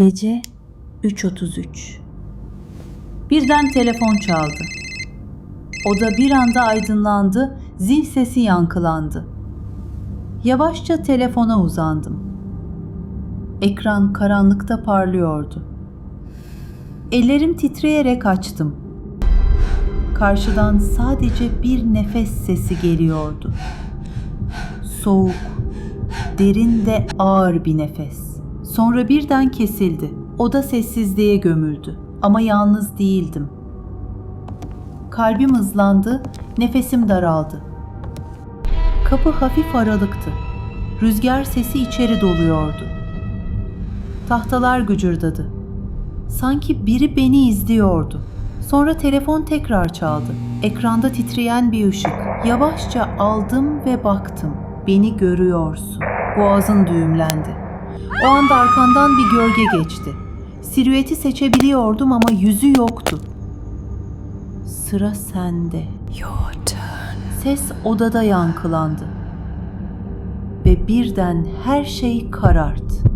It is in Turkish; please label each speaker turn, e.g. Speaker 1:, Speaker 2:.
Speaker 1: Gece 3.33 Birden telefon çaldı. Oda bir anda aydınlandı, zil sesi yankılandı. Yavaşça telefona uzandım. Ekran karanlıkta parlıyordu. Ellerim titreyerek açtım. Karşıdan sadece bir nefes sesi geliyordu. Soğuk, derin ve ağır bir nefes. Sonra birden kesildi. Oda sessizliğe gömüldü. Ama yalnız değildim. Kalbim hızlandı, nefesim daraldı. Kapı hafif aralıktı. Rüzgar sesi içeri doluyordu. Tahtalar gıcırdadı. Sanki biri beni izliyordu. Sonra telefon tekrar çaldı. Ekranda titreyen bir ışık. Yavaşça aldım ve baktım. Beni görüyorsun. Boğazın düğümlendi. O anda arkandan bir gölge geçti. Silüeti seçebiliyordum ama yüzü yoktu. Sıra sende. Ses odada yankılandı. Ve birden her şey kararttı.